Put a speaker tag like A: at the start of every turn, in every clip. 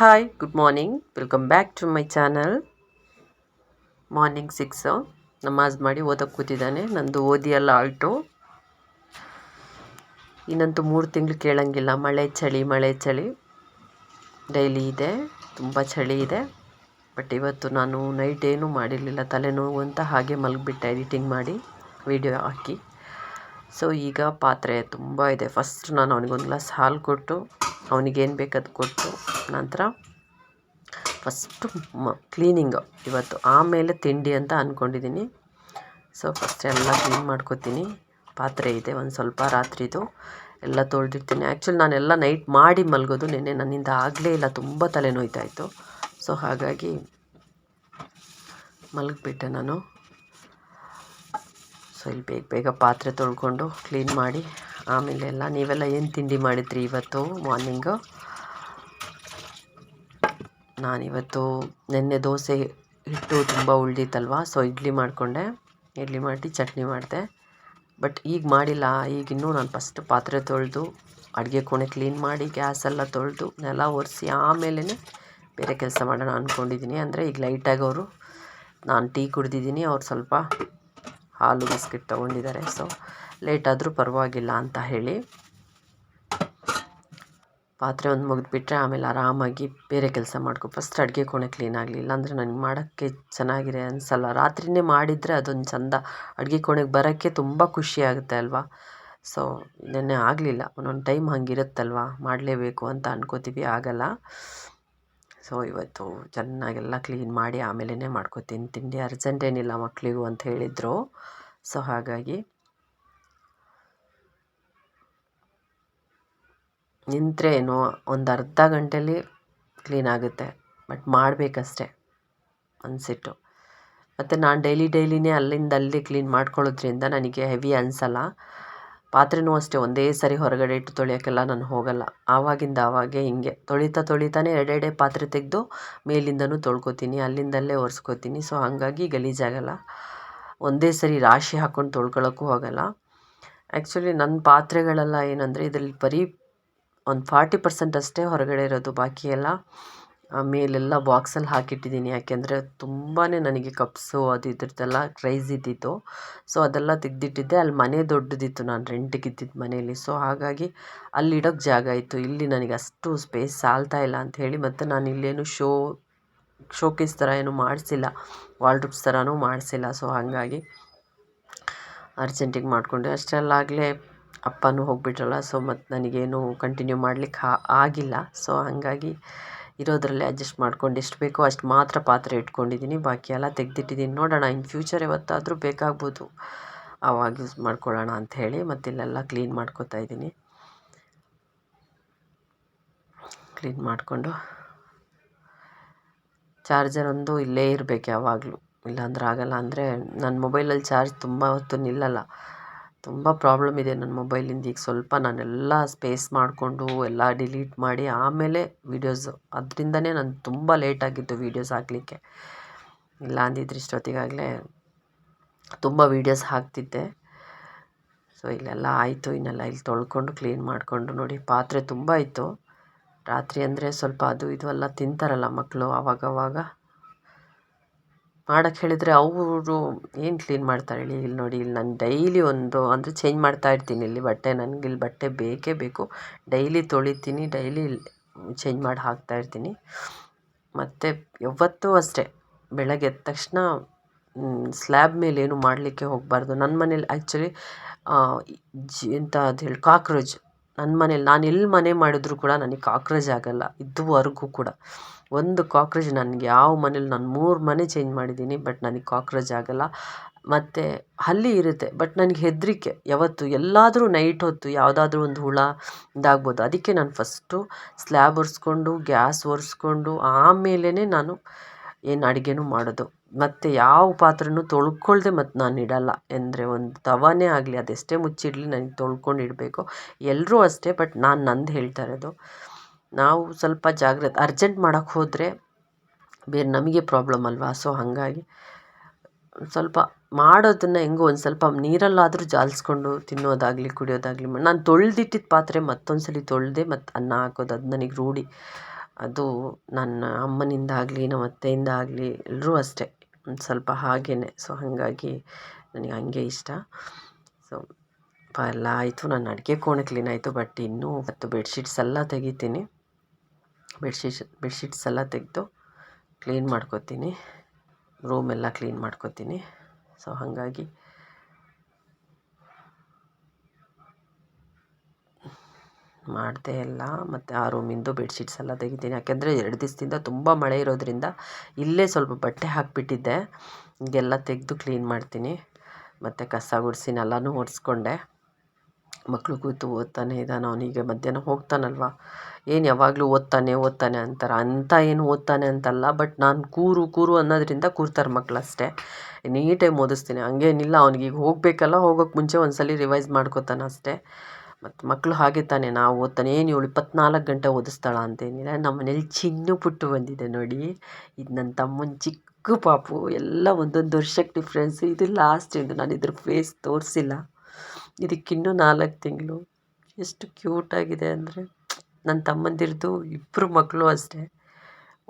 A: Hi good morning welcome back to my channel morning six ನಮಾಜ್ ಮಾಡಿ ಓದಕ್ಕೆ ಕೂತಿದ್ದಾನೆ. ನಂದು ಓದಿ ಎಲ್ಲ ಆಲ್ಟು. ಇನ್ನಂತೂ ಮೂರು ತಿಂಗಳು ಕೇಳಂಗಿಲ್ಲ. ಮಳೆ ಚಳಿ ಮಳೆ ಚಳಿ. ಡೈಲಿ ಇದೆ. ತುಂಬ ಚಳಿ ಇದೆ. ಬಟ್ ಇವತ್ತು ನಾನು ನೈಟ್ ಏನೂ ಮಾಡಿರಲಿಲ್ಲ. ತಲೆನೋವು ಅಂತ ಹಾಗೆ ಮಲಗಿಬಿಟ್ಟೆ. ಎಡಿಟಿಂಗ್ ಮಾಡಿ ವಿಡಿಯೋ ಹಾಕಿ. ಸೊ ಈಗ ಪಾತ್ರೆ ತುಂಬ ಇದೆ. ಫಸ್ಟ್ ನಾನು ಅವನಿಗೊಂದು ಗ್ಲಾಸ್ ಹಾಲು ಕೊಟ್ಟು ಅವನಿಗೇನು ಅದು ಕೊಟ್ಟು ನಂತರ ಫಸ್ಟು ಮ ಕ್ಲೀನಿಂಗು ಇವತ್ತು. ಆಮೇಲೆ ತಿಂಡಿ ಅಂತ ಅಂದ್ಕೊಂಡಿದ್ದೀನಿ ಸೊ ಫಸ್ಟ್ ಎಲ್ಲ ಕ್ಲೀನ್ ಮಾಡ್ಕೋತೀನಿ. ಪಾತ್ರೆ ಇದೆ, ಒಂದು ಸ್ವಲ್ಪ ರಾತ್ರಿದು. ಎಲ್ಲ ತೊಳೆದಿರ್ತೀನಿ ಆ್ಯಕ್ಚುಲಿ ನಾನೆಲ್ಲ ನೈಟ್ ಮಾಡಿ ಮಲಗೋದು ನೆನ್ನೆ. ನನ್ನಿಂದ ಆಗಲೇ ಇಲ್ಲ, ತುಂಬ ತಲೆನೋಯ್ತಾಯಿತ್ತು ಸೊ ಹಾಗಾಗಿ ಮಲಗಿಬಿಟ್ಟೆ ನಾನು. ಸೊ ಇಲ್ಲಿ ಬೇಗ ಬೇಗ ಪಾತ್ರೆ ತೊಳ್ಕೊಂಡು ಕ್ಲೀನ್ ಮಾಡಿ ಆಮೇಲೆ ಎಲ್ಲ ನೀವೆಲ್ಲ ಏನು ತಿಂಡಿ ಮಾಡಿದ್ರಿ ಇವತ್ತು ಮಾರ್ನಿಂಗು ನಾನಿವತ್ತು ನಿನ್ನೆ ದೋಸೆ ಹಿಟ್ಟು ತುಂಬ ಉಳ್ದಿತ್ತಲ್ವ ಸೊ ಇಡ್ಲಿ ಮಾಡಿಕೊಂಡೆ. ಇಡ್ಲಿ ಮಾಡಿ ಚಟ್ನಿ ಮಾಡಿದೆ. ಬಟ್ ಈಗ ಮಾಡಿಲ್ಲ, ಈಗ ಇನ್ನೂ ನಾನು ಫಸ್ಟ್ ಪಾತ್ರೆ ತೊಳೆದು, ಅಡುಗೆ ಕೋಣೆ ಕ್ಲೀನ್ ಮಾಡಿ ಗ್ಯಾಸ್ ಎಲ್ಲ ತೊಳೆದು, ನೆಲ ಒರೆಸಿ ಆಮೇಲೆ ಬೇರೆ ಕೆಲಸ ಮಾಡೋಣ ಅಂದ್ಕೊಂಡಿದ್ದೀನಿ ಅಂದರೆ ಈಗ ಲೈಟಾಗಿ ಅವರು, ನಾನು ಟೀ ಕುಡ್ದಿದ್ದೀನಿ ಅವ್ರು ಸ್ವಲ್ಪ ಹಾಲು, ಬಿಸ್ಕೆಟ್ ತೊಗೊಂಡಿದ್ದಾರೆ. ಸೊ ಲೇಟ್ ಆದರೂ ಪರವಾಗಿಲ್ಲ ಅಂತ ಹೇಳಿ. ಪಾತ್ರೆ ಒಂದು ಮುಗಿದ್ಬಿಟ್ರೆ ಆಮೇಲೆ ಆರಾಮಾಗಿ ಬೇರೆ ಕೆಲಸ ಮಾಡ್ಕೊ, ಫಸ್ಟ್ ಅಡುಗೆ ಕೋಣೆ ಕ್ಲೀನ್ ಆಗಲಿ ಇಲ್ಲಾಂದರೆ ನನಗೆ ಮಾಡೋಕ್ಕೆ ಚೆನ್ನಾಗಿದೆ ಅನಿಸಲ್ಲ. ರಾತ್ರಿಯೇ ಮಾಡಿದರೆ ಅದೊಂದು ಚಂದ. ಅಡುಗೆ ಕೋಣೆಗೆ ಬರೋಕ್ಕೆ ತುಂಬ ಖುಷಿ ಆಗುತ್ತೆ ಅಲ್ವಾ? ಸೊ ನೆನ್ನೆ ಆಗಲಿಲ್ಲ. ಒಂದೊಂದು ಟೈಮ್ ಹಂಗಿರುತ್ತಲ್ವ? ಮಾಡಲೇಬೇಕು ಅಂತ ಅನ್ಕೋತೀವಿ, ಆಗಲ್ಲ. ಸೊ ಇವತ್ತು ಚೆನ್ನಾಗೆಲ್ಲ ಕ್ಲೀನ್ ಮಾಡಿ ಆಮೇಲೆ ಮಾಡ್ಕೋತೀನಿ. ತಿಂಡಿ ಅರ್ಜೆಂಟ್ ಏನಿಲ್ಲ ಮಕ್ಕಳಿಗೂ ಅಂತ ಹೇಳಿದರು. ಸೊ ಹಾಗಾಗಿ ನಿಂತರೆ ಏನೋ ಒಂದು ಅರ್ಧ ಗಂಟೆಯಲ್ಲಿ ಕ್ಲೀನ್ ಆಗುತ್ತೆ ಬಟ್ ಮಾಡಬೇಕಷ್ಟೆ, ಅನಿಸಿಟ್ಟು. ಮತ್ತು ನಾನು ಡೈಲಿ ಡೈಲಿನೇ ಅಲ್ಲಿಂದ ಅಲ್ಲಿ ಕ್ಲೀನ್ ಮಾಡ್ಕೊಳ್ಳೋದ್ರಿಂದ ನನಗೆ ಹೆವಿ ಅನಿಸಲ್ಲ. ಪಾತ್ರೆನೂ ಅಷ್ಟೇ, ಒಂದೇ ಸರಿ ಹೊರಗಡೆ ಇಟ್ಟು ತೊಳೆಯೋಕ್ಕೆಲ್ಲ ನಾನು ಹೋಗಲ್ಲ. ಆವಾಗಿಂದ ಆವಾಗೆ ಹಿಂಗೆ, ತೊಳಿತಾ ತೊಳಿತಾನೆ ಎರಡೆರಡೇ ಪಾತ್ರೆ ತೆಗೆದು ಮೇಲಿಂದನೂ ತೊಳ್ಕೊತೀನಿ, ಅಲ್ಲಿಂದಲ್ಲೇ ಒರೆಸ್ಕೋತೀನಿ. ಸೊ ಹಾಗಾಗಿ ಗಲೀಜಾಗಲ್ಲ. ಒಂದೇ ಸರಿ ರಾಶಿ ಹಾಕ್ಕೊಂಡು ತೊಳ್ಕೊಳ್ಳೋಕ್ಕೂ ಹೋಗಲ್ಲ ಆ್ಯಕ್ಚುಲಿ ನನ್ನ ಪಾತ್ರೆಗಳೆಲ್ಲ ಏನಂದರೆ, ಇದರಲ್ಲಿ ಬರೀ ಒಂದು ಫಾರ್ಟಿ ಪರ್ಸೆಂಟ್ ಅಷ್ಟೇ ಹೊರಗಡೆ ಇರೋದು, ಬಾಕಿ ಎಲ್ಲ ಮೇಲೆಲ್ಲ ಬಾಕ್ಸಲ್ಲಿ ಹಾಕಿಟ್ಟಿದ್ದೀನಿ. ಯಾಕೆಂದರೆ ತುಂಬಾ ನನಗೆ ಕಪ್ಸು ಅದು ಇದ್ರದ್ದೆಲ್ಲ ಕ್ರೈಸ್ ಇದ್ದಿತ್ತು. ಸೊ, ಅದೆಲ್ಲ ತೆಗ್ದಿಟ್ಟಿದ್ದೆ. ಅಲ್ಲಿ ಮನೆ ದೊಡ್ಡದಿತ್ತು. ನಾನು ರೆಂಟಿಗೆ ಇದ್ದಿದ್ದು ಮನೇಲಿ ಸೊ, ಹಾಗಾಗಿ ಅಲ್ಲಿ ಇಡೋಕ್ಕೆ ಜಾಗ ಇತ್ತು ಇಲ್ಲಿ ನನಗೆ ಅಷ್ಟು ಸ್ಪೇಸ್ ಸಾಲ್ತಾ ಇಲ್ಲ ಅಂತ ಹೇಳಿ ಮತ್ತು ನಾನು ಇಲ್ಲೇನು ಶೋ ಶೋಕೇಸ್ ಥರ ಏನೂ ಮಾಡಿಸಿಲ್ಲ. ವಾಲ್ಡ್ರೂಪ್ಸ್ ಥರನೂ ಮಾಡಿಸಿಲ್ಲ. ಸೊ, ಹಾಗಾಗಿ ಅರ್ಜೆಂಟಿಗೆ ಮಾಡಿಕೊಂಡೆ. ಅಷ್ಟರಲ್ಲಾಗಲೇ ಅಪ್ಪನೂ ಹೋಗ್ಬಿಟ್ರಲ್ಲ ಸೊ ಮತ್ತು ನನಗೇನು ಕಂಟಿನ್ಯೂ ಮಾಡ್ಲಿಕ್ಕೆ ಆಗಿಲ್ಲ. ಸೊ ಹಾಗಾಗಿ ಇರೋದರಲ್ಲೇ ಅಡ್ಜಸ್ಟ್ ಮಾಡ್ಕೊಂಡು ಎಷ್ಟು ಬೇಕೋ ಅಷ್ಟು ಮಾತ್ರ ಪಾತ್ರೆ ಇಟ್ಕೊಂಡಿದ್ದೀನಿ. ಬಾಕಿ ಎಲ್ಲ ತೆಗೆದಿಟ್ಟಿದ್ದೀನಿ. ನೋಡೋಣ, ಇನ್ ಫ್ಯೂಚರ್ ಯಾವತ್ತಾದರೂ ಬೇಕಾಗ್ಬೋದು. ಆವಾಗ ಯೂಸ್ ಮಾಡ್ಕೊಳ್ಳೋಣ ಅಂತ ಹೇಳಿ ಮತ್ತು ಇಲ್ಲೆಲ್ಲ ಕ್ಲೀನ್ ಮಾಡ್ಕೋತಾ ಇದ್ದೀನಿ. ಕ್ಲೀನ್ ಮಾಡಿಕೊಂಡು ಚಾರ್ಜರ್ ಒಂದು ಇಲ್ಲೇ ಇರಬೇಕು ಯಾವಾಗಲೂ. ಇಲ್ಲಾಂದ್ರೆ ಆಗಲ್ಲ. ಅಂದರೆ ನನ್ನ ಮೊಬೈಲಲ್ಲಿ ಚಾರ್ಜ್ ತುಂಬ ಹೊತ್ತು ನಿಲ್ಲಲ್ಲ. ತುಂಬ ಪ್ರಾಬ್ಲಮ್ ಇದೆ ನನ್ನ ಮೊಬೈಲಿಂದ. ಈಗ ಸ್ವಲ್ಪ ನಾನೆಲ್ಲ ಸ್ಪೇಸ್ ಮಾಡಿಕೊಂಡು ಎಲ್ಲ ಡಿಲೀಟ್ ಮಾಡಿ ಆಮೇಲೆ ವೀಡಿಯೋಸು, ಅದರಿಂದನೇ ನಾನು ತುಂಬ ಲೇಟಾಗಿದ್ದು ವೀಡಿಯೋಸ್ ಹಾಕಲಿಕ್ಕೆ. ಇಲ್ಲ ಅಂದಿದ್ರೆ ಇಷ್ಟೊತ್ತಿಗಾಗಲೇ ತುಂಬ ವೀಡಿಯೋಸ್ ಹಾಕ್ತಿದ್ದೆ. ಸೊ, ಇಲ್ಲೆಲ್ಲ ಆಯಿತು. ಇನ್ನೆಲ್ಲ ಇಲ್ಲಿ ತೊಳ್ಕೊಂಡು ಕ್ಲೀನ್ ಮಾಡಿಕೊಂಡು ನೋಡಿ, ಪಾತ್ರೆ ತುಂಬ ಇತ್ತು. ರಾತ್ರಿ ಅಂದರೆ ಸ್ವಲ್ಪ ಅದು ಇದು ಎಲ್ಲ ತಿಂತಾರಲ್ಲ ಮಕ್ಕಳು ಆವಾಗವಾಗ ಮಾಡೋಕ್ಕೆ ಹೇಳಿದರೆ ಅವರು ಏನು ಕ್ಲೀನ್ ಮಾಡ್ತಾರೆ ಹೇಳಿ? ಇಲ್ಲಿ ನೋಡಿ, ಇಲ್ಲಿ ನಾನು ಡೈಲಿ ಒಂದು, ಅಂದರೆ ಚೇಂಜ್ ಮಾಡ್ತಾ ಇರ್ತೀನಿ ಇಲ್ಲಿ ಬಟ್ಟೆ. ನನಗೆ ಇಲ್ಲಿ ಬಟ್ಟೆ ಬೇಕೇ ಬೇಕು. ಡೈಲಿ ತೊಳಿತೀನಿ ಡೈಲಿ ಚೇಂಜ್ ಮಾಡಿ ಹಾಕ್ತಾ ಇರ್ತೀನಿ. ಮತ್ತು ಯಾವತ್ತೂ ಅಷ್ಟೇ, ಬೆಳಗ್ಗೆ ಎದ್ದ ತಕ್ಷಣ ಸ್ಲ್ಯಾಬ್ ಮೇಲೆ ಏನು ಮಾಡಲಿಕ್ಕೆ ಹೋಗಬಾರ್ದು. ನನ್ನ ಮನೇಲಿ ಆ್ಯಕ್ಚುಲಿ ಜಿ ಎಂತ ಅದು ಹೇಳಿ ಕಾಕ್ರೋಚ್ ನನ್ನ ಮನೇಲಿ ನಾನು ಎಲ್ಲಿ ಮನೆ ಮಾಡಿದ್ರು ಕೂಡ ನನಗೆ ಕಾಕ್ರೋಚ್ ಆಗೋಲ್ಲ. ಇದುವರೆಗೂ ಕೂಡ. ಒಂದು ಕಾಕ್ರೋಚ್ ನನಗೆ ಯಾವ ಮನೇಲಿ ನಾನು ಮೂರು ಮನೆ ಚೇಂಜ್ ಮಾಡಿದ್ದೀನಿ ಬಟ್ ನನಗೆ ಕಾಕ್ರೋಚ್ ಆಗೋಲ್ಲ. ಮತ್ತು ಹಲ್ಲಿ ಇರುತ್ತೆ ಬಟ್ ನನಗೆ ಹೆದರಿಕೆ. ಯಾವತ್ತು ಎಲ್ಲಾದರೂ ನೈಟ್ ಹೊತ್ತು ಯಾವುದಾದ್ರೂ ಒಂದು ಹುಳ ಇದಾಗ್ಬೋದು. ಅದಕ್ಕೆ ನಾನು ಫಸ್ಟು ಸ್ಲ್ಯಾಬ್ ಒರೆಸ್ಕೊಂಡು ಗ್ಯಾಸ್ ಒರೆಸ್ಕೊಂಡು ಆಮೇಲೆ ನಾನು ಏನು ಅಡುಗೆನೂ ಮಾಡೋದು. ಮತ್ತು ಯಾವ ಪಾತ್ರೆನೂ ತೊಳ್ಕೊಳ್ದೆ ಮತ್ತು ನಾನು ಇಡಲ್ಲ. ಅಂದರೆ ಒಂದು ತವಾನೇ ಆಗಲಿ, ಅದೆಷ್ಟೇ ಮುಚ್ಚಿಡಲಿ ನನಗೆ ತೊಳ್ಕೊಂಡು ಇಡಬೇಕು. ಎಲ್ಲರೂ ಅಷ್ಟೇ, ಬಟ್ ನಾನು ನಂದು ಹೇಳ್ತಾ ಇರೋದು, ನಾವು ಸ್ವಲ್ಪ ಜಾಗ್ರತೆ, ಅರ್ಜೆಂಟ್ ಮಾಡೋಕ್ಕೆ ಹೋದರೆ ಬೇರೆ ನಮಗೆ ಪ್ರಾಬ್ಲಮ್ ಅಲ್ವಾ? ಸೊ ಹಾಗಾಗಿ ಸ್ವಲ್ಪ ಮಾಡೋದನ್ನು ಹೆಂಗೋ ಒಂದು ಸ್ವಲ್ಪ ನೀರಲ್ಲಾದರೂ ಜಾಲಿಸ್ಕೊಂಡು ತಿನ್ನೋದಾಗಲಿ, ಕುಡಿಯೋದಾಗಲಿ ನಾನು ತೊಳೆದಿಟ್ಟಿದ್ದ ಪಾತ್ರೆ ಮತ್ತೊಂದು ಸಲ ತೊಳೆದೆ ಮತ್ತು ಅನ್ನ ಹಾಕೋದು ಅದು ನನಗೆ ರೂಢಿ. ಅದು ನನ್ನ ಅಮ್ಮನಿಂದ ಆಗಲಿ ನಮ್ಮ ಅತ್ತೆಯಿಂದ ಆಗಲಿ ಎಲ್ಲರೂ ಅಷ್ಟೇ. ಒಂದು ಸ್ವಲ್ಪ ಹಾಗೇ ಸೊ ಹಾಗಾಗಿ ನನಗೆ ಹಂಗೆ ಇಷ್ಟ. ಸೊ ಎಲ್ಲ ಆಯಿತು. ನನ್ನ ಅಡುಗೆ ಕೋಣೆ ಕ್ಲೀನ್ ಆಯಿತು. ಬಟ್ ಇನ್ನೂ ಮತ್ತು ಬೆಡ್ಶೀಟ್ಸ್ ಎಲ್ಲ ತೆಗಿತೀನಿ. ಬೆಡ್ಶೀಟ್ಸ್ ಬೆಡ್ಶೀಟ್ಸ್ ಎಲ್ಲ ತೆಗೆದು ಕ್ಲೀನ್ ಮಾಡ್ಕೊತೀನಿ. ರೂಮೆಲ್ಲ ಕ್ಲೀನ್ ಮಾಡ್ಕೊತೀನಿ. ಸೊ ಹಾಗಾಗಿ ಮಾಡಿದೆ ಎಲ್ಲ ಮತ್ತು ಆ ರೂಮಿಂದು ಬೆಡ್ಶೀಟ್ಸ್ ಎಲ್ಲ ತೆಗಿತೀನಿ. ಯಾಕೆಂದರೆ ಎರಡು ದಿವಸದಿಂದ ತುಂಬ ಮಳೆ ಇರೋದರಿಂದ ಇಲ್ಲೇ ಸ್ವಲ್ಪ ಬಟ್ಟೆ ಹಾಕಿಬಿಟ್ಟಿದ್ದೆ. ಹೀಗೆಲ್ಲ ತೆಗೆದು ಕ್ಲೀನ್ ಮಾಡ್ತೀನಿ. ಮತ್ತು ಕಸ ಗುಡಿಸಿನೆಲ್ಲನೂ ಒರೆಸ್ಕೊಂಡೆ. ಮಕ್ಕಳು ಕೂತು ಓದ್ತಾನೆ ಇದ್ದಾನೆ. ಅವನಿಗೆ ಮಧ್ಯಾಹ್ನ ಹೋಗ್ತಾನಲ್ವ? ಏನು ಯಾವಾಗಲೂ ಓದ್ತಾನೆ ಓದ್ತಾನೆ ಅಂತಾರೆ? ಅಂತ ಏನು ಓದ್ತಾನೆ ಅಂತಲ್ಲ. ಬಟ್ ನಾನು ಕೂರು ಕೂರು ಅನ್ನೋದರಿಂದ ಕೂರ್ತಾರೆ ಮಕ್ಕಳು ಅಷ್ಟೇ ಎನಿ ಓದಿಸ್ತೀನಿ ಹಂಗೇನಿಲ್ಲ. ಅವ್ನಿಗೆ ಈಗ ಹೋಗಬೇಕಲ್ಲ. ಹೋಗೋಕ್ಕೆ ಮುಂಚೆ ಒಂದು ಸಲ ರಿವೈಸ್ ಮಾಡ್ಕೋತಾನೆ ಅಷ್ಟೇ. ಮತ್ತು ಮಕ್ಕಳು ಹಾಗೆ ತಾನೆ, ನಾವು ಓದ್ತಾನೆ ಏನು ಇವಳು ಇಪ್ಪತ್ನಾಲ್ಕು ಗಂಟೆ ಓದಿಸ್ತಾಳ ಅಂತೇನಿಲ್ಲ. ನಮ್ಮ ಮನೇಲಿ ಚಿನ್ನು ಪುಟ್ಟು ಬಂದಿದೆ ನೋಡಿ. ಇದು ನನ್ನ ತಮ್ಮನ ಚಿಕ್ಕ ಪಾಪು. ಎಲ್ಲ ಒಂದೊಂದು ವರ್ಷಕ್ಕೆ ಡಿಫ್ರೆನ್ಸ್ ಇದು ಲಾಸ್ಟ್ ಇದು ನಾನು ಇದ್ರ ಫೇಸ್ ತೋರಿಸಿಲ್ಲ. ಇದಕ್ಕಿನ್ನೂ ನಾಲ್ಕು ತಿಂಗಳು. ಎಷ್ಟು ಕ್ಯೂಟಾಗಿದೆ ಅಂದರೆ, ನನ್ನ ತಮ್ಮಂದಿರದು ಇಬ್ಬರು ಮಕ್ಕಳು ಅಷ್ಟೇ.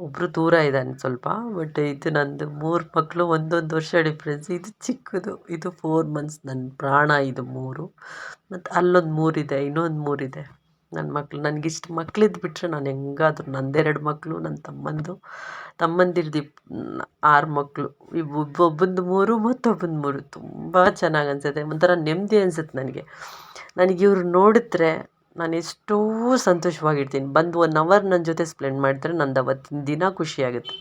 A: ಒಬ್ಬರು ದೂರ ಇದ್ದಾನೆ ಸ್ವಲ್ಪ ಬಟ್ ಇದು ನಂದು ಮೂರು ಮಕ್ಕಳು ಒಂದೊಂದು ವರ್ಷ ಡಿಫ್ರೆನ್ಸ್ ಇದು ಚಿಕ್ಕದು, ಇದು ಫೋರ್ ಮಂತ್ಸ್ ನನ್ನ ಪ್ರಾಣ ಇದು ಮೂರು. ಮತ್ತು ಅಲ್ಲೊಂದು ಮೂರಿದೆ, ಇನ್ನೊಂದು ಮೂರಿದೆ. ನನ್ನ ಮಕ್ಳು, ನನಗಿಷ್ಟು ಮಕ್ಳಿದ್ದು ಬಿಟ್ಟರೆ ನಾನು ಹೆಂಗಾದ್ರೂ, ನಂದೆರಡು ಮಕ್ಕಳು ನನ್ನ ತಮ್ಮಂದು. ತಮ್ಮಂದಿರ್ದು ಆರು ಮಕ್ಕಳು ಒಬ್ಬೊಬ್ಬಂದು ಮೂರು, ಮತ್ತೊಬ್ಬಂದು ಮೂರು. ತುಂಬ ಚೆನ್ನಾಗಿ ಅನಿಸುತ್ತೆ. ಒಂಥರ ನೆಮ್ಮದಿ ಅನ್ಸುತ್ತೆ ನನಗೆ. ನನಗೆ ಇವ್ರು ನೋಡಿದ್ರೆ ನಾನು ಎಷ್ಟೋ ಸಂತೋಷವಾಗಿರ್ತೀನಿ. ಬಂದು ಒನ್ ಅವರ್ ನನ್ನ ಜೊತೆ ಸ್ಪೆಂಡ್ ಮಾಡಿದ್ರೆ ನಂದು ಅವತ್ತಿನ ದಿನ ಖುಷಿಯಾಗುತ್ತೆ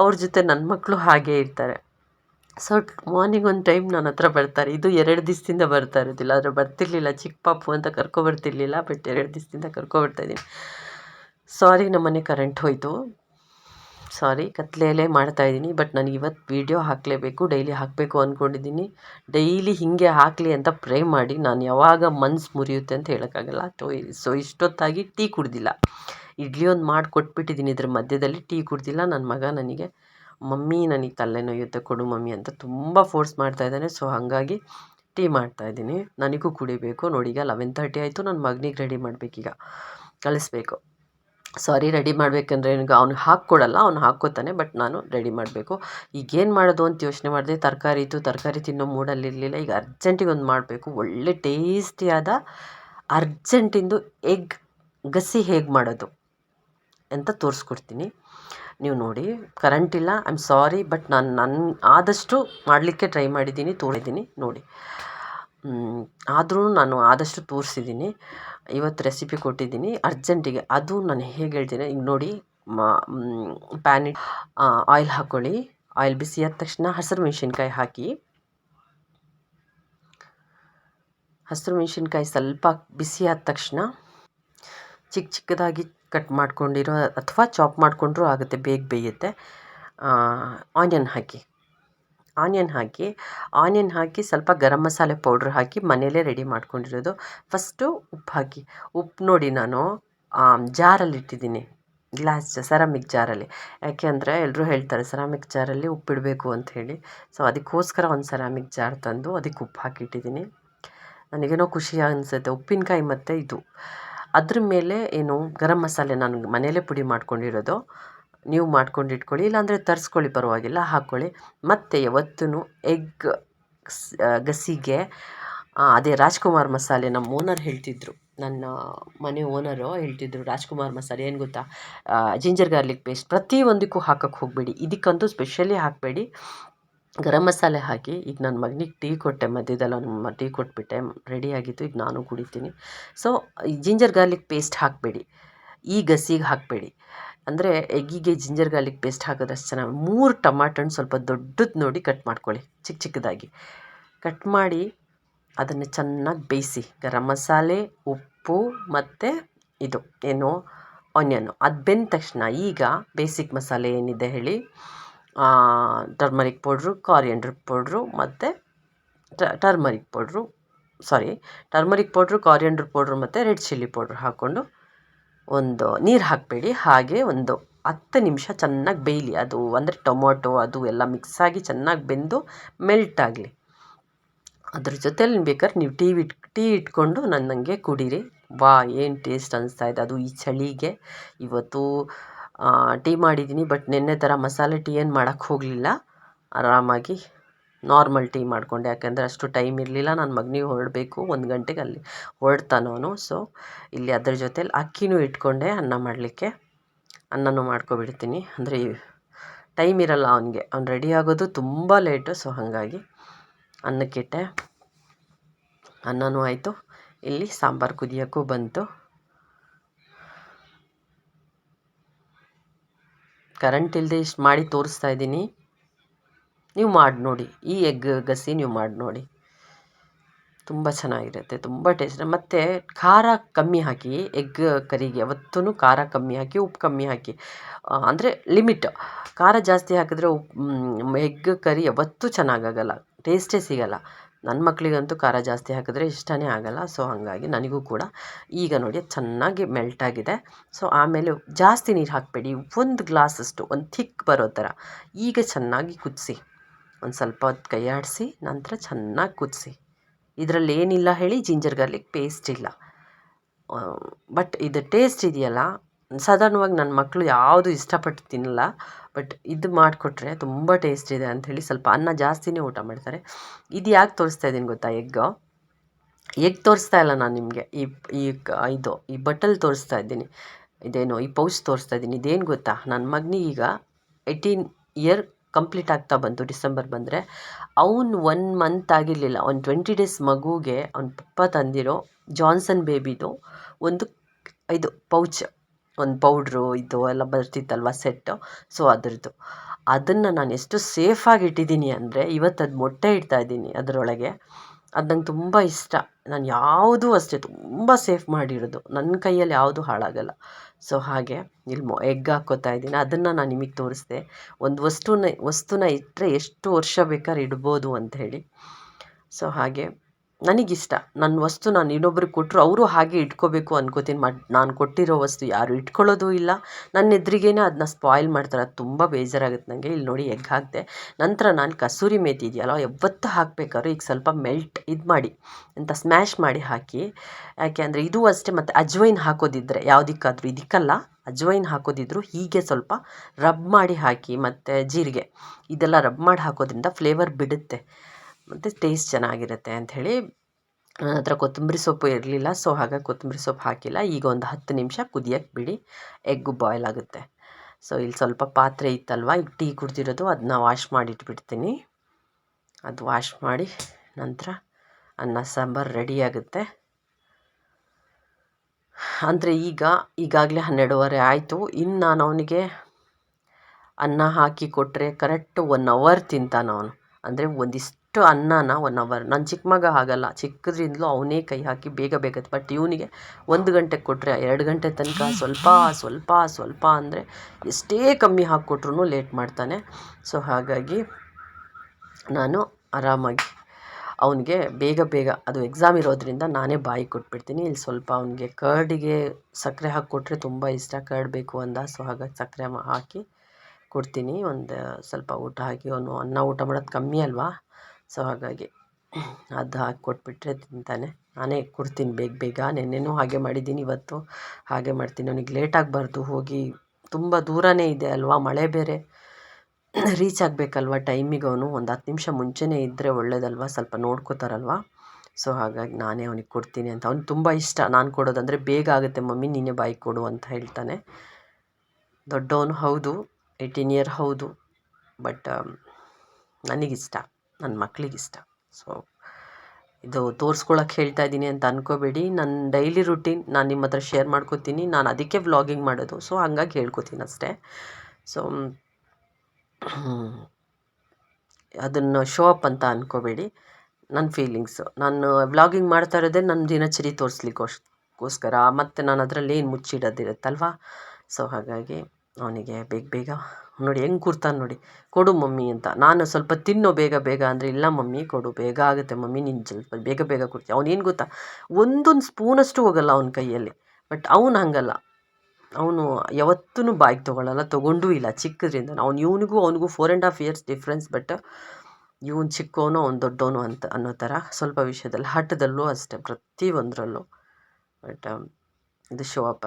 A: ಅವ್ರ ಜೊತೆ ನನ್ನ ಮಕ್ಕಳು ಹಾಗೇ ಇರ್ತಾರೆ. ಸೊ ಮಾರ್ನಿಂಗ್ ಒಂದು ಟೈಮ್ ನನ್ನ ಹತ್ರ ಬರ್ತಾರೆ. ಇದು ಎರಡು ದಿವಸದಿಂದ ಬರ್ತಾ ಇರೋದಿಲ್ಲ. ಆದರೆ ಬರ್ತಿರ್ಲಿಲ್ಲ. ಚಿಕ್ಕ ಪಾಪು ಅಂತ ಕರ್ಕೊಬರ್ತಿರ್ಲಿಲ್ಲ ಬಟ್ ಎರಡು ದಿವಸದಿಂದ ಕರ್ಕೊಬರ್ತಾಯಿದ್ದೀನಿ ಸಾರಿ ನಮ್ಮ ಮನೆ ಕರೆಂಟ್ ಹೋಯಿತು. ಸಾರಿ ಕತ್ಲೆಯಲ್ಲೇ ಮಾಡ್ತಾಯಿದ್ದೀನಿ ಬಟ್ ನಾನು ಇವತ್ತು ವೀಡಿಯೋ ಹಾಕಲೇಬೇಕು ಡೈಲಿ ಹಾಕಬೇಕು ಅಂದ್ಕೊಂಡಿದ್ದೀನಿ ಡೈಲಿ ಹೀಗೆ ಹಾಕಲಿ ಅಂತ ಪ್ರೇ ಮಾಡಿ, ನಾನು ಯಾವಾಗ ಮನ್ಸು ಮುರಿಯುತ್ತೆ ಅಂತ ಹೇಳೋಕ್ಕಾಗಲ್ಲ. ಟೋ ಸೊ ಇಷ್ಟೊತ್ತಾಗಿ ಟೀ ಕುಡ್ದಿಲ್ಲ. ಇಡ್ಲಿ ಒಂದು ಮಾಡಿ ಕೊಟ್ಬಿಟ್ಟಿದ್ದೀನಿ ಇದ್ರ ಮಧ್ಯದಲ್ಲಿ ಟೀ ಕುಡ್ದಿಲ್ಲ. ನನ್ನ ಮಗ ನನಗೆ, ಮಮ್ಮಿ, ನನಗೆ ತಲೆನೋಯುತ್ತೆ, ಕೊಡು ಮಮ್ಮಿ ಅಂತ ತುಂಬ ಫೋರ್ಸ್ ಮಾಡ್ತಾ ಇದ್ದಾನೆ. ಸೊ ಹಾಗಾಗಿ ಟೀ ಮಾಡ್ತಾಯಿದ್ದೀನಿ ನನಗೂ ಕುಡಿಬೇಕು. ನೋಡಿ, ಈಗ ಲೆವೆನ್ ತರ್ಟಿ ಆಯಿತು. ನನ್ನ ಮಗನಿಗೆ ರೆಡಿ ಮಾಡಬೇಕೀಗ. ಕಳಿಸ್ಬೇಕು. ಸಾರಿ ರೆಡಿ ಮಾಡಬೇಕಂದ್ರೆ ನನಗೆ ಅವ್ನು ಹಾಕ್ಕೊಡಲ್ಲ, ಅವ್ನು ಹಾಕ್ಕೊತಾನೆ ಬಟ್ ನಾನು ರೆಡಿ ಮಾಡಬೇಕು. ಈಗೇನು ಮಾಡೋದು ಅಂತ ಯೋಚನೆ ಮಾಡಿದೆ, ತರಕಾರಿ ಇತ್ತು, ತರಕಾರಿ ತಿನ್ನೋ ಮೂಡಲ್ಲಿ ಇರಲಿಲ್ಲ, ಈಗ ಅರ್ಜೆಂಟಿಗೆ ಒಂದು ಮಾಡಬೇಕು. ಒಳ್ಳೆ ಟೇಸ್ಟಿಯಾದ ಅರ್ಜೆಂಟಿಂದು ಎಗ್ ಗಸಿ ಹೇಗೆ ಮಾಡೋದು ಅಂತ ತೋರಿಸ್ಕೊಡ್ತೀನಿ. ನೀವು ನೋಡಿ ಕರೆಂಟ್ ಇಲ್ಲ ಐ ಆಮ್ ಸಾರಿ ಬಟ್ ನಾನು ನನ್ನ ಆದಷ್ಟು ಮಾಡಲಿಕ್ಕೆ ಟ್ರೈ ಮಾಡಿದ್ದೀನಿ, ತೋರಿದ್ದೀನಿ, ನೋಡಿ. ಆದರೂ ನಾನು ಆದಷ್ಟು ತೋರಿಸಿದ್ದೀನಿ. ಇವತ್ತು ರೆಸಿಪಿ ಕೊಟ್ಟಿದ್ದೀನಿ. ಅರ್ಜೆಂಟಿಗೆ ಅದು ನಾನು ಹೇಗೆ ಹೇಳ್ತೀನಿ, ಈಗ ನೋಡಿ ಪ್ಯಾನ್ ಆಯಿಲ್ ಹಾಕ್ಕೊಳ್ಳಿ ಆಯಿಲ್ ಬಿಸಿ ಆದ ತಕ್ಷಣ ಹಸಿರು ಮೆಣಸಿನ್ಕಾಯಿ ಹಾಕಿ. ಹಸಿರು ಮೆಣಸಿನ್ಕಾಯಿ ಸ್ವಲ್ಪ ಬಿಸಿ ಆದ ತಕ್ಷಣ ಚಿಕ್ಕ ಚಿಕ್ಕದಾಗಿ ಕಟ್ ಮಾಡ್ಕೊಂಡಿರೋ ಅಥವಾ ಚಾಪ್ ಮಾಡಿಕೊಂಡ್ರೂ ಆಗುತ್ತೆ, ಬೇಗ ಬೇಯುತ್ತೆ. ಆನಿಯನ್ ಹಾಕಿ. ಆನಿಯನ್ ಹಾಕಿ ಆನಿಯನ್ ಹಾಕಿ ಸ್ವಲ್ಪ ಗರಂ ಮಸಾಲೆ ಪೌಡ್ರ್ ಹಾಕಿ ಮನೆಯಲ್ಲೇ ರೆಡಿ ಮಾಡ್ಕೊಂಡಿರೋದು. ಫಸ್ಟು ಉಪ್ಪು ಹಾಕಿ. ಉಪ್ಪು ನೋಡಿ ನಾನು ಜಾರಲ್ಲಿ ಇಟ್ಟಿದ್ದೀನಿ. ಗ್ಲಾಸ್ ಸೆರಾಮಿಕ್ ಜಾರಲ್ಲಿ. ಯಾಕೆ ಅಂದರೆ ಎಲ್ಲರೂ ಹೇಳ್ತಾರೆ ಸೆರಾಮಿಕ್ ಜಾರಲ್ಲಿ ಉಪ್ಪಿಡಬೇಕು ಅಂತ ಹೇಳಿ. ಸೊ ಅದಕ್ಕೋಸ್ಕರ ಒಂದು ಸೆರಾಮಿಕ್ ಜಾರ್ ತಂದು ಅದಕ್ಕೆ ಉಪ್ಪು ಹಾಕಿಟ್ಟಿದ್ದೀನಿ ನನಗೇನೋ ಖುಷಿ ಅನಿಸುತ್ತೆ. ಉಪ್ಪಿನಕಾಯಿ ಮತ್ತು ಇದು. ಅದ್ರ ಮೇಲೆ ಏನು ಗರಂ ಮಸಾಲೆ ನಾನು ಮನೆಯಲ್ಲೇ ಪುಡಿ ಮಾಡ್ಕೊಂಡಿರೋದು. ನೀವು ಮಾಡ್ಕೊಂಡು ಇಟ್ಕೊಳ್ಳಿ, ಇಲ್ಲಾಂದರೆ ತರಿಸ್ಕೊಳ್ಳಿ, ಪರವಾಗಿಲ್ಲ, ಹಾಕ್ಕೊಳ್ಳಿ. ಮತ್ತು ಯಾವತ್ತೂ ಎಗ್ ಗಸಿಗೆ ಅದೇ ರಾಜ್ಕುಮಾರ್ ಮಸಾಲೆ ನಮ್ಮ ಓನರ್ ಹೇಳ್ತಿದ್ರು. ನನ್ನ ಮನೆ ಓನರು ಹೇಳ್ತಿದ್ರು ರಾಜ್ಕುಮಾರ್ ಮಸಾಲೆ, ಏನು ಗೊತ್ತಾ? ಜಿಂಜರ್ ಗಾರ್ಲಿಕ್ ಪೇಸ್ಟ್ ಪ್ರತಿಯೊಂದಕ್ಕೂ ಹಾಕಕ್ಕೆ ಹೋಗಬೇಡಿ. ಇದಕ್ಕಂತೂ ಸ್ಪೆಷಲಿ ಹಾಕಬೇಡಿ. ಗರಂ ಮಸಾಲೆ ಹಾಕಿ, ಈಗ ನನ್ನ ಮಗನಿಗೆ ಟೀ ಕೊಟ್ಟೆ ಮಧ್ಯದಲ್ಲಿ ನಮ್ಮ ಟೀ ಕೊಟ್ಬಿಟ್ಟೆ ರೆಡಿ ಆಗಿತ್ತು, ಈಗ ನಾನು ಕುಡಿತೀನಿ. ಸೊ ಈ ಜಿಂಜರ್ ಗಾರ್ಲಿಕ್ ಪೇಸ್ಟ್ ಹಾಕಬೇಡಿ. ಈ ಗಸಿಗೆ ಹಾಕಬೇಡಿ. ಅಂದರೆ ಎಗ್ಗಿಗೆ ಜಿಂಜರ್ ಗಾರ್ಲಿಕ್ ಪೇಸ್ಟ್ ಹಾಕೋದಷ್ಟು ಚೆನ್ನಾಗಿ ಮೂರು ಟಮಾಟಣ್ಣು ಸ್ವಲ್ಪ ದೊಡ್ಡದು ನೋಡಿ ಕಟ್ ಮಾಡ್ಕೊಳ್ಳಿ ಚಿಕ್ಕ ಚಿಕ್ಕದಾಗಿ. ಕಟ್ ಮಾಡಿ ಅದನ್ನು ಚೆನ್ನಾಗಿ ಬೇಯಿಸಿ, ಗರಂ ಮಸಾಲೆ, ಉಪ್ಪು ಮತ್ತು ಇದು ಏನು ಆನಿಯನ್ನು ಅದು ಬೆಂದ ತಕ್ಷಣ ಈಗ ಬೇಸಿಕ್ ಮಸಾಲೆ ಏನಿದೆ ಹೇಳಿ ಟರ್ಮರಿಕ್ ಪೌಡ್ರು ಕಾರಿಯಂಡ್ರ್ ಪೌಡ್ರು ಮತ್ತು turmeric powder sorry turmeric powder coriander powder ಮತ್ತು ರೆಡ್ ಚಿಲ್ಲಿ ಪೌಡ್ರ್ ಹಾಕ್ಕೊಂಡು ಒಂದು ನೀರು ಹಾಕಬೇಡಿ, ಹಾಗೆ ಒಂದು ಹತ್ತು ನಿಮಿಷ ಚೆನ್ನಾಗಿ ಬೇಯಲಿ. ಅದು ಅಂದರೆ ಟೊಮೊಟೊ ಅದು ಎಲ್ಲ ಮಿಕ್ಸಾಗಿ ಚೆನ್ನಾಗಿ ಬೆಂದು ಮೆಲ್ಟ್ ಆಗಲಿ. ಅದ್ರ ಜೊತೇಲಿ ಬೇಕಾದ್ರೆ ನೀವು ಟೀ ಇಟ್ ಟೀ ಇಟ್ಕೊಂಡು ನನಗೆ ಕುಡೀರಿ. ವಾ, ಏನು ಟೇಸ್ಟ್ ಅನಿಸ್ತಾ ಇದೆ. ಅದು ಈ ಚಳಿಗೆ. ಇವತ್ತು ಟೀ ಮಾಡಿದ್ದೀನಿ ಬಟ್ ನಿನ್ನೆ ಥರ ಮಸಾಲೆ ಟೀ ಏನು ಮಾಡೋಕ್ಕೆ ಹೋಗಲಿಲ್ಲ. ಆರಾಮಾಗಿ ನಾರ್ಮಲ್ ಟೀ ಮಾಡಿಕೊಂಡೆ. ಯಾಕೆಂದರೆ ಅಷ್ಟು ಟೈಮ್ ಇರಲಿಲ್ಲ. ನನ್ನ ಮಗನಿಗೆ ಹೊರಡಬೇಕು. ಒಂದು ಗಂಟೆಗೆ ಅಲ್ಲಿ ಹೊರಡ್ತಾನವನು ಸೊ ಇಲ್ಲಿ ಅದ್ರ ಜೊತೇಲಿ ಅಕ್ಕಿನೂ ಇಟ್ಕೊಂಡೆ ಅನ್ನ ಮಾಡಲಿಕ್ಕೆ. ಅನ್ನನೂ ಮಾಡ್ಕೊಬಿಡ್ತೀನಿ. ಅಂದರೆ ಟೈಮ್ ಇರಲ್ಲ ಅವನಿಗೆ. ಅವ್ನು ರೆಡಿ ಆಗೋದು ತುಂಬ ಲೇಟು. ಸೊ ಹಾಗಾಗಿ ಅನ್ನಕ್ಕಿಟ್ಟೆ ಅನ್ನನೂ ಆಯಿತು. ಇಲ್ಲಿ ಸಾಂಬಾರು ಕುದಿಯೋಕ್ಕೂ ಬಂತು. ಕರೆಂಟ್ ಇಲ್ಲದೆ ಇಷ್ಟು ಮಾಡಿ ತೋರಿಸ್ತಾ ಇದ್ದೀನಿ. ನೀವು ಮಾಡಿ ನೋಡಿ, ಈ ಎಗ್ ಗಸಿ ನೀವು ಮಾಡಿ ನೋಡಿ. ತುಂಬ ಚೆನ್ನಾಗಿರುತ್ತೆ, ತುಂಬ ಟೇಸ್ಟ್ ಮತ್ತು ಖಾರ ಕಮ್ಮಿ ಹಾಕಿ ಎಗ್ ಕರಿಗೆ ಯಾವತ್ತೂ ಖಾರ ಕಮ್ಮಿ ಹಾಕಿ, ಉಪ್ಪು ಕಮ್ಮಿ ಹಾಕಿ ಅಂದರೆ ಲಿಮಿಟ್ ಖಾರ ಜಾಸ್ತಿ ಹಾಕಿದ್ರೆ ಉಪ್ಪು ಎಗ್ ಕರಿ ಯಾವತ್ತೂ ಚೆನ್ನಾಗಾಗಲ್ಲ ಟೇಸ್ಟೇ ಸಿಗಲ್ಲ. ನನ್ನ ಮಕ್ಕಳಿಗಂತೂ ಖಾರ ಜಾಸ್ತಿ ಹಾಕಿದ್ರೆ ಇಷ್ಟನೇ ಆಗಲ್ಲ ಸೊ ಹಾಗಾಗಿ ನನಗೂ ಕೂಡ ಈಗ ನೋಡಿ ಚೆನ್ನಾಗಿ ಮೆಲ್ಟ್ ಆಗಿದೆ. ಸೊ ಆಮೇಲೆ ಜಾಸ್ತಿ ನೀರು ಹಾಕಬೇಡಿ, ಒಂದು ಗ್ಲಾಸಷ್ಟು ಒಂದು ಥಿಕ್ ಬರೋ ಥರ. ಈಗ ಚೆನ್ನಾಗಿ ಕುದಿಸಿ. ಒಂದು ಸ್ವಲ್ಪ ಹೊತ್ತು ಕೈ ನಂತರ ಚೆನ್ನಾಗಿ ಕುದಿಸಿ. ಇದರಲ್ಲಿ ಏನಿಲ್ಲ ಹೇಳಿ ಜಿಂಜರ್ ಗಾರ್ಲಿಕ್ ಪೇಸ್ಟ್ ಇಲ್ಲ. ಬಟ್ ಇದು ಟೇಸ್ಟ್ ಇದೆಯಲ್ಲ, ಸಾಧಾರಣವಾಗಿ ನನ್ನ ಮಕ್ಕಳು ಯಾವುದು ಇಷ್ಟಪಟ್ಟು ತಿನ್ನಲ್ಲ ಬಟ್ ಇದು ಮಾಡಿಕೊಟ್ರೆ ತುಂಬ ಟೇಸ್ಟ್ ಇದೆ ಅಂಥೇಳಿ ಸ್ವಲ್ಪ ಅನ್ನ ಜಾಸ್ತಿನೇ ಊಟ ಮಾಡ್ತಾರೆ. ಇದು ಯಾಕೆ ತೋರಿಸ್ತಾ ಇದ್ದೀನಿ ಗೊತ್ತಾ ಎಗ್ಗು? ಎಗ್ ತೋರಿಸ್ತಾ ಇಲ್ಲ ನಾನು ನಿಮಗೆ. ಈ ಈ ಇದು, ಈ ಬಟಲ್ ತೋರಿಸ್ತಾ ಇದ್ದೀನಿ. ಇದೇನು, ಈ ಪೌಚ್ ತೋರಿಸ್ತಾ ಇದ್ದೀನಿ. ಇದೇನು ಗೊತ್ತಾ? ನನ್ನ ಮಗನಿಗೀಗ ಏಯ್ಟೀನ್ ಇಯರ್ ಕಂಪ್ಲೀಟ್ ಆಗ್ತಾ ಬಂತು, ಡಿಸೆಂಬರ್ ಬಂದರೆ. ಅವ್ನು ಒನ್ ಮಂತ್ ಆಗಿರಲಿಲ್ಲ. ಒಂದು ಟ್ವೆಂಟಿ ಡೇಸ್ ಮಗುಗೆ ಅವ್ನ ಪಪ್ಪ ತಂದಿರೋ ಜಾನ್ಸನ್ ಬೇಬಿದು ಒಂದು ಇದು ಪೌಚ್, ಒಂದು ಪೌಡ್ರು ಇದು ಎಲ್ಲ ಬರ್ತಿತ್ತಲ್ವ ಸೆಟ್ಟು. ಸೊ ಅದರದ್ದು. ಅದನ್ನು ನಾನು ಎಷ್ಟು ಸೇಫಾಗಿ ಇಟ್ಟಿದ್ದೀನಿ ಅಂದರೆ ಇವತ್ತು ಅದು ಮೊಟ್ಟೆ ಇಡ್ತಾ ಇದ್ದೀನಿ ಅದರೊಳಗೆ. ಅದು ನಂಗೆ ತುಂಬ ಇಷ್ಟ. ನಾನು ಯಾವುದೂ ಅಷ್ಟೇ ತುಂಬ ಸೇಫ್ ಮಾಡಿರೋದು. ನನ್ನ ಕೈಯಲ್ಲಿ ಯಾವುದೂ ಹಾಳಾಗಲ್ಲ. ಸೊ ಹಾಗೆ ಇಲ್ಲಿ ಮೊ, ಎಗ್ ಹಾಕೋತಾ ಇದ್ದೀನಿ. ಅದನ್ನು ನಾನು ನಿಮಗೆ ತೋರಿಸ್ದೆ. ಒಂದು ವಸ್ತುನ ವಸ್ತುನ ಇಟ್ಟರೆ ಎಷ್ಟು ವರ್ಷ ಬೇಕಾದ್ರೆ ಇಡ್ಬೋದು ಅಂತ ಹೇಳಿ ಸೊ ಹಾಗೆ ನನಗಿಷ್ಟ. ನನ್ನ ವಸ್ತು ನಾನು ಇನ್ನೊಬ್ರಿಗೆ ಕೊಟ್ಟರು ಅವರು ಹಾಗೆ ಇಟ್ಕೋಬೇಕು ಅನ್ಕೋತೀನಿ. ಮಟ್ ನಾನು ಕೊಟ್ಟಿರೋ ವಸ್ತು ಯಾರು ಇಟ್ಕೊಳ್ಳೋದು ಇಲ್ಲ. ನನ್ನ ಎದುರಿಗೇನೆ ಅದನ್ನ ಸ್ಪಾಯ್ಲ್ ಮಾಡ್ತಾರೆ. ಅದು ತುಂಬ ಬೇಜಾರಾಗುತ್ತೆ ನನಗೆ ಇಲ್ಲಿ ನೋಡಿ ಎಗ್ ಹಾಕಿದೆ. ನಂತರ ನಾನು ಕಸೂರಿ ಮೇಥಿ ಇದೆಯಲ್ಲ, ಯಾವತ್ತು ಹಾಕಬೇಕಾದ್ರೂ ಈಗ ಸ್ವಲ್ಪ ಮೆಲ್ಟ್ ಇದು ಮಾಡಿ ಅಂತ ಸ್ಮ್ಯಾಶ್ ಮಾಡಿ ಹಾಕಿ, ಯಾಕೆ ಅಂದರೆ ಇದು ಅಷ್ಟೇ ಮತ್ತು ಅಜ್ವೈನ್ ಹಾಕೋದಿದ್ರೆ ಯಾವುದಕ್ಕಾದ್ರೂ ಇದಕ್ಕಲ್ಲ, ಅಜ್ವೈನ್ ಹಾಕೋದಿದ್ರು ಹೀಗೆ ಸ್ವಲ್ಪ ರಬ್ ಮಾಡಿ ಹಾಕಿ ಮತ್ತು ಜೀರಿಗೆ, ಇದೆಲ್ಲ ರಬ್ ಮಾಡಿ ಹಾಕೋದ್ರಿಂದ ಫ್ಲೇವರ್ ಬಿಡುತ್ತೆ. ಮತ್ತು ಟೇಸ್ಟ್ ಚೆನ್ನಾಗಿರುತ್ತೆ ಅಂಥೇಳಿ ನನ್ನ ಹತ್ರ ಕೊತ್ತಂಬರಿ ಸೊಪ್ಪು ಇರಲಿಲ್ಲ ಸೊ ಹಾಗಾಗಿ ಕೊತ್ತಂಬರಿ ಸೊಪ್ಪು ಹಾಕಿಲ್ಲ. ಈಗ ಒಂದು ಹತ್ತು ನಿಮಿಷ ಕುದಿಯಕ್ಕೆ ಬಿಡಿ ಎಗ್ಗು ಬಾಯ್ಲ್ ಆಗುತ್ತೆ. ಸೊ ಇಲ್ಲಿ ಸ್ವಲ್ಪ ಪಾತ್ರೆ ಇತ್ತಲ್ವ, ಈಗ ಟೀ ಕುಡ್ದಿರೋದು ಅದನ್ನ ವಾಶ್ ಮಾಡಿಟ್ಬಿಡ್ತೀನಿ. ಅದು ವಾಶ್ ಮಾಡಿ ನಂತರ ಅನ್ನ, ಸಾಂಬಾರು ರೆಡಿ ಆಗುತ್ತೆ. ಅಂದರೆ ಈಗ, ಈಗಾಗಲೇ ಹನ್ನೆರಡುವರೆ ಆಯಿತು. ಇನ್ನು ನಾನು ಅವನಿಗೆ ಅನ್ನ ಹಾಕಿ ಕೊಟ್ಟರೆ ಕರೆಕ್ಟ್ ಒನ್ ಅವರ್ ತಿಂತಾನೆ ಅವನು. ಅಂದರೆ ಒಂದಿಷ್ಟು ಅನ್ನನ ಒನ್ ಅವರ್ ನನ್ನ ಚಿಕ್ಕ ಮಗ ಹಾಗಲ್ಲ. ಚಿಕ್ಕದ್ರಿಂದಲೂ ಅವನೇ ಕೈ ಹಾಕಿ ಬೇಗ ಬೇಗ ಬಟ್ ಇವನಿಗೆ ಒಂದು ಗಂಟೆಗೆ ಕೊಟ್ಟರೆ ಎರಡು ಗಂಟೆ ತನಕ ಸ್ವಲ್ಪ ಸ್ವಲ್ಪ ಸ್ವಲ್ಪ ಅಂದರೆ ಎಷ್ಟೇ ಕಮ್ಮಿ ಹಾಕಿಕೊಟ್ರು ಲೇಟ್ ಮಾಡ್ತಾನೆ. ಸೊ ಹಾಗಾಗಿ ನಾನು ಆರಾಮಾಗಿ ಅವನಿಗೆ ಬೇಗ ಬೇಗ ಅದು ಎಕ್ಸಾಮ್ ಇರೋದರಿಂದ ನಾನೇ ಬಾಯಿ ಕೊಟ್ಬಿಡ್ತೀನಿ. ಇಲ್ಲಿ ಸ್ವಲ್ಪ ಅವನಿಗೆ ಕರ್ಡಿಗೆ ಸಕ್ಕರೆ ಹಾಕಿಕೊಟ್ರೆ ತುಂಬ ಇಷ್ಟ. ಕರ್ಡ್ ಬೇಕು ಅಂದ. ಸೊ ಹಾಗಾಗಿ ಸಕ್ಕರೆ ಹಾಕಿ ಕೊಡ್ತೀನಿ. ಒಂದು ಸ್ವಲ್ಪ ಊಟ ಹಾಕಿ ಅವನು ಅನ್ನ ಊಟ ಮಾಡೋದು ಕಮ್ಮಿ ಅಲ್ವಾ? ಸೊ ಹಾಗಾಗಿ ಅದು ಹಾಕಿ ಕೊಟ್ಬಿಟ್ರೆ ತಿಂತಾನೆ. ನಾನೇ ಕೊಡ್ತೀನಿ ಬೇಗ ಬೇಗ. ನೆನ್ನೆನೂ ಹಾಗೆ ಮಾಡಿದ್ದೀನಿ ಇವತ್ತು. ಹಾಗೆ ಮಾಡ್ತೀನಿ. ಅವ್ನಿಗೆ ಲೇಟ್ ಆಗಬಾರ್ದು. ಹೋಗಿ ತುಂಬ ದೂರನೇ ಇದೆ ಅಲ್ವಾ? ಮಳೆ ಬೇರೆ. ರೀಚ್ ಆಗಬೇಕಲ್ವ ಟೈಮಿಗೆ ಅವನು? ಒಂದು ಹತ್ತು ನಿಮಿಷ ಮುಂಚೆನೇ ಇದ್ದರೆ ಒಳ್ಳೇದಲ್ವ? ಸ್ವಲ್ಪ ನೋಡ್ಕೋತಾರಲ್ವ? ಸೊ ಹಾಗಾಗಿ ನಾನೇ ಅವನಿಗೆ ಕೊಡ್ತೀನಿ ಅಂತ. ಅವ್ನು ತುಂಬ ಇಷ್ಟ. ನಾನು ಕೊಡೋದಂದರೆ ಬೇಗ ಆಗುತ್ತೆ. ಮಮ್ಮಿ, ನೀನೇ ಬಾಯಿ ಕೊಡು ಅಂತ ಹೇಳ್ತಾನೆ. ದೊಡ್ಡವನು ಹೌದು. ಏಯ್ಟೀನ್ ಇಯರ್ ಹೌದು. ಬಟ್ ನನಗಿಷ್ಟ ನನ್ನ ಮಕ್ಕಳಿಗಿಷ್ಟ ಸೊ ಇದು ತೋರಿಸ್ಕೊಳಕ್ಕೆ ಹೇಳ್ತಾ ಇದ್ದೀನಿ ಅಂತ ಅನ್ಕೋಬೇಡಿ. ನನ್ನ ಡೈಲಿ ರುಟೀನ್ ನಾನು ನಿಮ್ಮ ಹತ್ರ ಶೇರ್ ಮಾಡ್ಕೋತೀನಿ. ನಾನು ಅದಕ್ಕೆ ವ್ಲಾಗಿಂಗ್ ಮಾಡೋದು. ಸೊ ಹಂಗಾಗಿ ಹೇಳ್ಕೊತೀನಿ ಅಷ್ಟೇ. ಸೊ ಅದನ್ನು ಶೋ ಅಪ್ ಅಂತ ಅನ್ಕೋಬೇಡಿ. ನನ್ನ ಫೀಲಿಂಗ್ಸು ನಾನು ವ್ಲಾಗಿಂಗ್ ಮಾಡ್ತಾ ಇರೋದೇ ನನ್ನ ದಿನಚರಿ ತೋರಿಸ್ಲಿಕ್ಕೋಸ್ಕರ ಮತ್ತು ನಾನು ಅದರಲ್ಲಿ ಏನು ಮುಚ್ಚಿಡೋದಿರುತ್ತಲ್ವ? ಸೊ ಹಾಗಾಗಿ ಅವನಿಗೆ ಬೇಗ ಬೇಗ ನೋಡಿ ಹೆಂಗೆ ಕೂರ್ತಾನೆ ನೋಡಿ. ಕೊಡು ಮಮ್ಮಿ ಅಂತ. ನಾನು ಸ್ವಲ್ಪ ತಿನ್ನೋ ಬೇಗ ಬೇಗ ಅಂದರೆ ಇಲ್ಲ ಮಮ್ಮಿ, ಕೊಡು, ಬೇಗ ಆಗುತ್ತೆ ಮಮ್ಮಿ, ನೀನು ಸ್ವಲ್ಪ ಬೇಗ ಬೇಗ ಕೊಡ್ತೀಯ ಅವನೇನು ಗೊತ್ತಾ? ಒಂದೊಂದು ಸ್ಪೂನಷ್ಟು ಹೋಗಲ್ಲ ಅವನ ಕೈಯಲ್ಲಿ. ಬಟ್ ಅವನು ಹಾಗಲ್ಲ. ಅವನು ಯಾವತ್ತೂ ಬಾಯಿಗೆ ತೊಗೊಳ್ಳಲ್ಲ ತೊಗೊಂಡೂ ಇಲ್ಲ ಚಿಕ್ಕದ್ರಿಂದ ಅವ್ನು ಇವನಿಗೂ ಅವನಿಗೂ four and half years difference but ಇವನು ಚಿಕ್ಕವನು ಅವ್ನು ದೊಡ್ಡವನು ಅಂತ ಅನ್ನೋ ಥರ ಸ್ವಲ್ಪ ವಿಷಯದಲ್ಲಿ, ಹಠದಲ್ಲೂ ಅಷ್ಟೇ ಪ್ರತಿಯೊಂದರಲ್ಲೂ. ಬಟ್ ಇದು ಶೋ ಅಪ್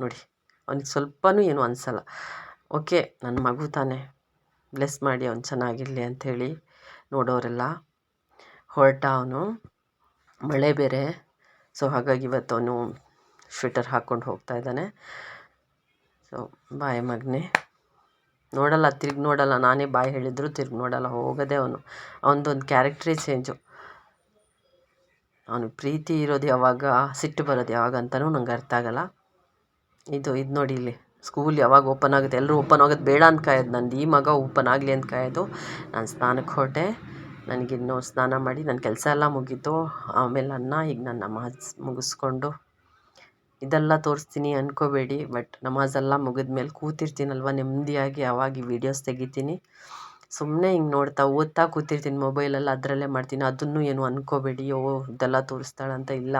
A: ನೋಡಿ. ಅವ್ನಿಗೆ ಸ್ವಲ್ಪನೂ ಏನೂ ಅನಿಸಲ್ಲ. ಓಕೆ, ನನ್ನ ಮಗು ತಾನೇ. ಬ್ಲೆಸ್ ಮಾಡಿ ಅವ್ನು ಚೆನ್ನಾಗಿರಲಿ ಅಂಥೇಳಿ ನೋಡೋರೆಲ್ಲ. ಹೊರಟ ಅವನು. ಮಳೆ ಬೇರೆ. ಸೊ, ಹಾಗಾಗಿ ಇವತ್ತು ಅವನು ಸ್ವೆಟರ್ ಹಾಕ್ಕೊಂಡು ಹೋಗ್ತಾ ಇದ್ದಾನೆ. ಸೊ, ಬಾಯ್ ಮಗನೇ. ನೋಡಲ್ಲ, ತಿರ್ಗಿ ನೋಡಲ್ಲ. ನಾನೇ ಬಾಯ್ ಹೇಳಿದ್ರು ತಿರ್ಗಿ ನೋಡಲ್ಲ. ಹೋಗೋದೇ ಅವನು. ಅವನದೊಂದು ಕ್ಯಾರೆಕ್ಟ್ರೇ ಚೇಂಜು. ಅವನು ಪ್ರೀತಿ ಇರೋದು ಯಾವಾಗ, ಸಿಟ್ಟು ಬರೋದು ಯಾವಾಗ ಅಂತಲೂ ನಂಗೆ ಅರ್ಥ ಆಗಲ್ಲ. ಇದು ಇದು ನೋಡಿ ಇಲ್ಲಿ. ಸ್ಕೂಲ್ ಯಾವಾಗ ಓಪನ್ ಆಗುತ್ತೆ? ಎಲ್ಲರೂ ಓಪನ್ ಆಗೋದು ಬೇಡ ಅಂತ ಕಾಯೋದು. ನಂದು ಈ ಮಗ ಓಪನ್ ಆಗಲಿ ಅಂತ ಕಾಯೋದು. ನಾನು ಸ್ನಾನಕ್ಕೆ ಹೊರಟೆ. ನನಗಿನ್ನೂ ಸ್ನಾನ ಮಾಡಿ ನನ್ನ ಕೆಲಸ ಎಲ್ಲ ಮುಗೀತು. ಆಮೇಲೆ ಅನ್ನ, ಈಗ ನಾನು ನಮಾಜ್ ಮುಗಿಸ್ಕೊಂಡು ಇದೆಲ್ಲ ತೋರಿಸ್ತೀನಿ ಅಂದ್ಕೋಬೇಡಿ ಬಟ್ ನಮಾಜೆಲ್ಲ ಮುಗಿದ ಮೇಲೆ ಕೂತಿರ್ತೀನಲ್ವ? ನೆಮ್ಮದಿಯಾಗಿ ಯಾವಾಗ ಈ ವೀಡಿಯೋಸ್ ತೆಗಿತೀನಿ. ಸುಮ್ಮನೆ ಹಿಂಗೆ ನೋಡ್ತಾ ಓದ್ತಾ ಕೂತಿರ್ತೀನಿ ಮೊಬೈಲಲ್ಲಿ ಅದರಲ್ಲೇ ಮಾಡ್ತೀನಿ. ಅದನ್ನು ಏನು ಅನ್ಕೋಬೇಡಿ. ಓ ಇದೆಲ್ಲ ತೋರಿಸ್ತಾಳಂತ ಇಲ್ಲ.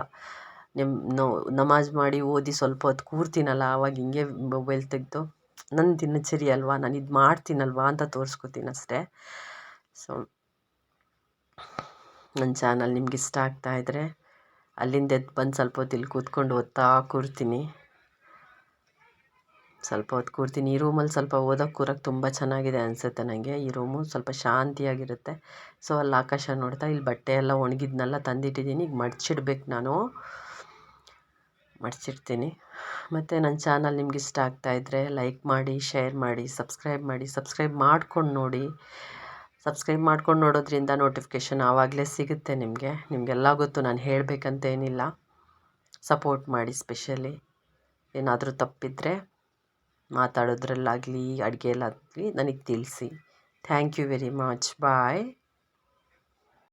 A: ನಿಮ್ ನೋ, ನಮಾಜ್ ಮಾಡಿ ಓದಿ ಸ್ವಲ್ಪ ಹೊತ್ತು ಕೂರ್ತೀನಲ್ಲ ಆವಾಗ ಹಿಂಗೆ ಮೊಬೈಲ್ ತೆಗೆದು ನನ್ನ ದಿನಚರಿ ಅಲ್ವಾ, ನಾನು ಇದು ಮಾಡ್ತೀನಲ್ವಾ ಅಂತ ತೋರಿಸ್ಕೊತೀನಿ ಅಷ್ಟೇ. ಸೊ ನನ್ನ ಚಾನಲ್ ನಿಮ್ಗೆ ಇಷ್ಟ ಆಗ್ತಾ ಇದ್ದರೆ ಅಲ್ಲಿಂದ ಎದ್ದು ಬಂದು ಸ್ವಲ್ಪ ಹೊತ್ತು ಇಲ್ಲಿ ಕೂತ್ಕೊಂಡು ಓದ್ತಾ ಕೂರ್ತೀನಿ. ಸ್ವಲ್ಪ ಹೊತ್ತು ಕೂರ್ತೀನಿ. ಈ ರೂಮಲ್ಲಿ ಸ್ವಲ್ಪ ಓದೋಕ್ಕೆ ಕೂರಕ್ಕೆ ತುಂಬ ಚೆನ್ನಾಗಿದೆ ಅನಿಸುತ್ತೆ ನನಗೆ ಈ ರೂಮು ಸ್ವಲ್ಪ ಶಾಂತಿಯಾಗಿರುತ್ತೆ. ಸೊ ಅಲ್ಲಿ ಆಕಾಶ ನೋಡ್ತಾ, ಇಲ್ಲಿ ಬಟ್ಟೆ ಎಲ್ಲ ಒಣಗಿದ್ನೆಲ್ಲ, ತಂದಿಟ್ಟಿದ್ದೀನಿ. ಈಗ ಮಡ್ಚಿಡ್ಬೇಕು ನಾನು. ಮಡ್ಚಿಡ್ತೀನಿ ಮತ್ತು ನನ್ನ ಚಾನಲ್ ನಿಮ್ಗೆ ಇಷ್ಟ ಆಗ್ತಾಯಿದ್ರೆ ಲೈಕ್ ಮಾಡಿ ಶೇರ್ ಮಾಡಿ ಸಬ್ಸ್ಕ್ರೈಬ್ ಮಾಡಿ ಸಬ್ಸ್ಕ್ರೈಬ್ ಮಾಡ್ಕೊಂಡು ನೋಡಿ. ಸಬ್ಸ್ಕ್ರೈಬ್ ಮಾಡ್ಕೊಂಡು ನೋಡೋದ್ರಿಂದ ನೋಟಿಫಿಕೇಷನ್ ಆವಾಗಲೇ ಸಿಗುತ್ತೆ ನಿಮಗೆ. ನಿಮಗೆಲ್ಲ ಗೊತ್ತು ನಾನು ಹೇಳಬೇಕಂತ ಏನಿಲ್ಲ ಸಪೋರ್ಟ್ ಮಾಡಿ ಸ್ಪೆಷಲಿ ಏನಾದರೂ ತಪ್ಪಿದರೆ ಮಾತಾಡೋದ್ರಲ್ಲಾಗಲಿ ಅಡುಗೆಯಲ್ಲಾಗಲಿ ನನಗೆ ತಿಳಿಸಿ. Thank you very much bye